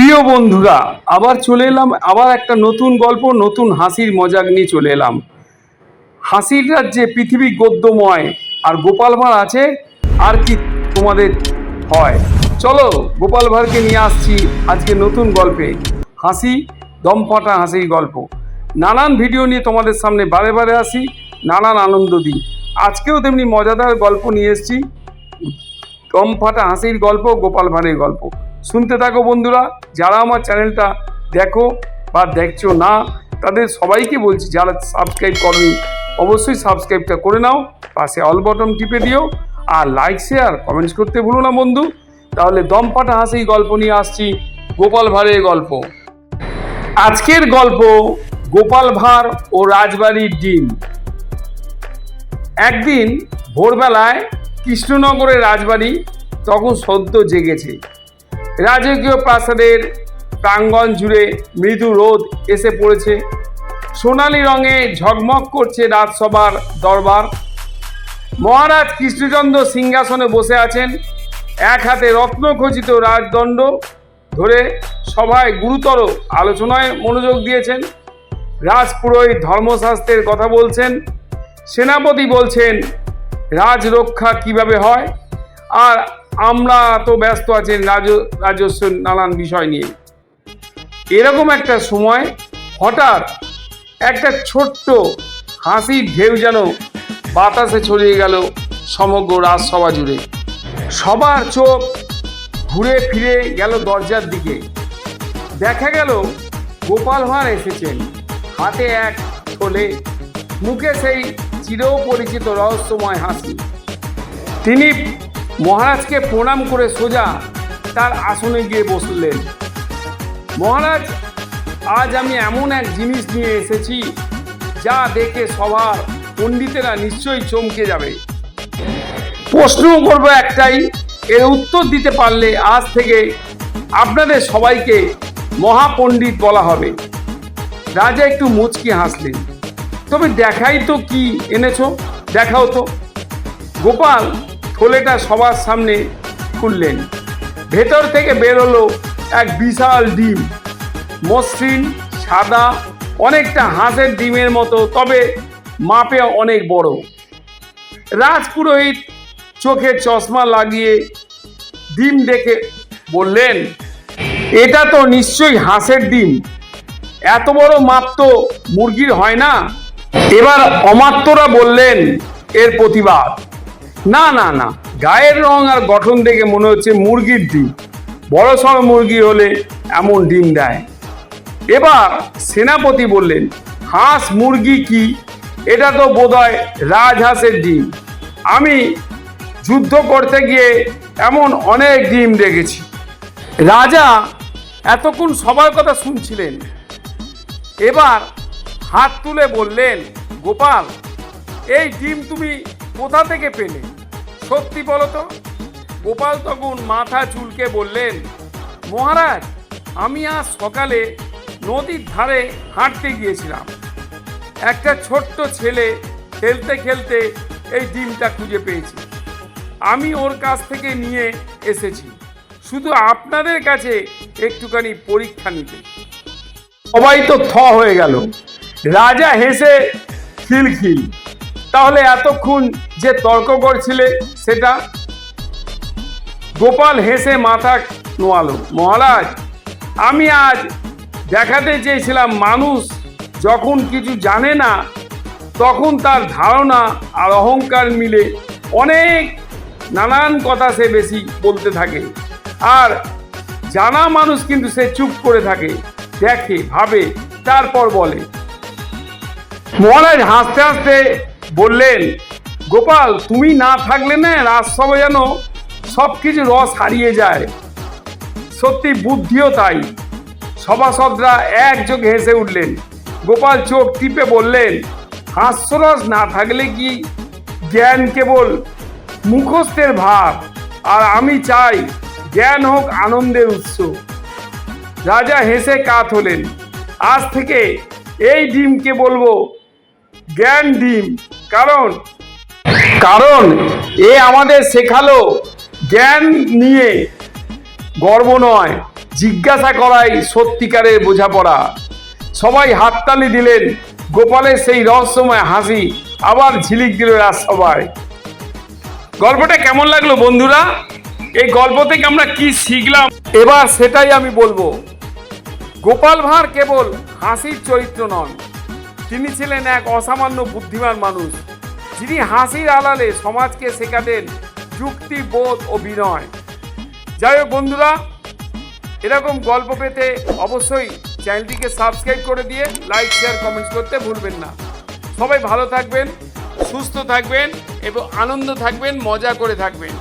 প্রিয় বন্ধুরা, আবার চলে এলাম, আবার একটা নতুন গল্প, নতুন হাসির মজাক নিয়ে চলে এলাম। হাসির রাজ্যে পৃথিবী গদ্যময়, আর গোপাল ভাঁড় আছে, আর কি তোমাদের হয়? চলো, গোপাল ভাঁড়কে নিয়ে আসছি আজকে নতুন গল্পে। হাসি দম ফাটা হাসির গল্প। নানান ভিডিও নিয়ে তোমাদের সামনে বারে বারে আসি, নানান আনন্দ দিই। আজকেও তেমনি মজাদার গল্প নিয়ে এসেছি। দম ফাটা হাসির গল্প, গোপাল ভাঁড়ের গল্প। শুনতে থাকো বন্ধুরা, যারা আমার চ্যানেলটা দেখো বা দেখছ না, তাদের সবাইকে বলছি, যারা সাবস্ক্রাইব করনি, অবশ্যই সাবস্ক্রাইবটা করে নাও, পাশে অল বটন টিপে দিও, আর লাইক শেয়ার কমেন্টস করতে ভুলো না বন্ধু। তাহলে দম ফাটা হাসির গল্প নিয়ে আসছি, গোপাল ভাঁড়ের গল্প। আজকের গল্প, গোপাল ভাঁড় ও রাজবাড়ির ডিম। একদিন ভোরবেলায় কৃষ্ণনগরের রাজবাড়ি তখন সদ্য জেগেছে। রাজকীয় প্রাসাদের প্রাঙ্গণ জুড়ে মৃদু রোদ এসে পড়েছে। সোনালি রঙে ঝকমক করছে রাজসভার দরবার। মহারাজ কৃষ্ণচন্দ্র সিংহাসনে বসে আছেন। এক হাতে রত্নখচিত রাজদণ্ড ধরে সভায় গুরুতর আলোচনায় মনোযোগ দিয়েছেন। রাজপুরোহিত ধর্মশাস্ত্রের কথা বলছেন। সেনাপতি বলছেন, রাজরক্ষা কীভাবে হয়? আর আমরা তো ব্যস্ত আছেন রাজ রাজস্ব নানান বিষয় নিয়ে। এরকম একটা সময় হঠাৎ একটা ছোট্ট হাসির ঢেউ যেন বাতাসে ছড়িয়ে গেল সমগ্র রাজসভা জুড়ে। সবার চোখ ঘুরে ফিরে গেল দরজার দিকে। দেখা গেল গোপাল ভাঁড় এসেছেন, হাতে এক থলে মুখে সেই চিরপরিচিত রহস্যময় হাসি। তিনি মহারাজকে প্রণাম করে সোজা তার আসনে গিয়ে বসলেন। মহারাজ, আজ আমি এমন এক জিনিস নিয়ে এসেছি যা দেখে সবার পণ্ডিতেরা নিশ্চয়ই চমকে যাবে। প্রশ্ন করব একটাই, এর উত্তর দিতে পারলে আজ থেকে আপনাদের সবাইকে মহাপণ্ডিত বলা হবে। রাজা একটু মুচকি হাসলেন। তবে দেখাই তো কি এনেছো, দেখাও তো। গোপাল থলেটা সবার সামনে খুললেন। ভেতর থেকে বেরোলো এক বিশাল ডিম। মসৃণ, সাদা, অনেকটা হাঁসের ডিমের মতো, তবে মাপে অনেক বড়। রাজপুরোহিত চোখে চশমা লাগিয়ে ডিম দেখে বললেন, এটা তো নিশ্চয়ই হাঁসের ডিম। এত বড় মাপ তো মুরগির হয় না? এবার অমাত্যরা বললেন, এর প্রতিবাদ। না না না। গায়ের রং আর গঠন দেখে মনে হচ্ছে মুরগির ডিম। বড় সড় মুরগি হলে এমন ডিম দেয়। এবার সেনাপতি বললেন, হাঁস মুরগি কি? এটা তো বোধহয় রাজহাঁসের ডিম। আমি যুদ্ধ করতে গিয়ে এমন অনেক ডিম দেখেছি। রাজা এতক্ষণ সবার কথা শুনছিলেন। এবার হাত তুলে বললেন, গোপাল, এই ডিম তুমি কোথা থেকে পেলে? সত্যি বলো তো। গোপাল তখন মাথা চুলকে বললেন, মহারাজ, আমি আজ সকালে নদীর ধারে হাঁটতে গিয়েছিলাম। একটা ছোট্ট ছেলে খেলতে খেলতে এই ডিমটা খুঁজে পেয়েছি। আমি ওর কাছ থেকে নিয়ে এসেছি। শুধু আপনাদের কাছে একটুখানি পরীক্ষা নিতে। সবাই তো থ হয়ে গেল। রাজা হেসে খিলখিল। তাহলে এতক্ষণ যে তর্ক করছিলে সেটা গোপাল হেসে মাথা নোয়ালো। মহারাজ, আমি আজ দেখাতে চেয়েছিলাম মানুষ যখন কিছু জানে না, তখন তার ধারণা আর অহংকার মিলে অনেক নানান কথা সে বেশি বলতে থাকে। আর জানা মানুষ কিন্তু সে চুপ করে থাকে, দেখে, ভাবে, তারপর বলে। মহারাজ, হাসতে হাসতে বললেন, গোপাল, তুমি না থাকলে না রাজসভা যেন সব কিছু রস হারিয়ে যায়। সত্যি বুদ্ধিও তাই। সভাসদরা একযোগে হেসে উঠলেন। গোপাল চোখ টিপে বললেন, হাস্যরস না থাকলে কি জ্ঞান কেবল মুখস্থের ভাব আর আমি চাই জ্ঞান হোক আনন্দের উৎস। রাজা হেসে কাত হলেন, আজ থেকে এই ডিমকে বলব, জ্ঞান ডিম। কারণ কারণ এ আমাদের শেখালো জ্ঞান নিয়ে। গর্ব নয়, জিজ্ঞাসা করাই সত্যিকারের বোঝাপড়া। সবাই হাততালি দিলেন, গোপালের সেই রহস্যময় হাসি আবার ঝিলিক দিল রাজসভায়। গল্পটা কেমন লাগল বন্ধুরা? এই গল্প থেকে আমরা কি শিখলাম? এবার সেটাই আমি বলব। গোপাল ভাঁড় কেবল হাসির চরিত্র নন তিনি ছিলেন এক অসামান্য বুদ্ধিমান মানুষ, যিনি হাসির আড়ালে সমাজকে শেখাতেন যুক্তি বোধ ও বিনয়। যাই হোক বন্ধুরা, এরকম গল্প পেতে অবশ্যই চ্যানেলটিকে সাবস্ক্রাইব করে দিয়ে লাইক, শেয়ার, কমেন্টস করতে ভুলবেন না। সবাই ভালো থাকবেন, সুস্থ থাকবেন এবং আনন্দ থাকবেন, মজা করে থাকবেন।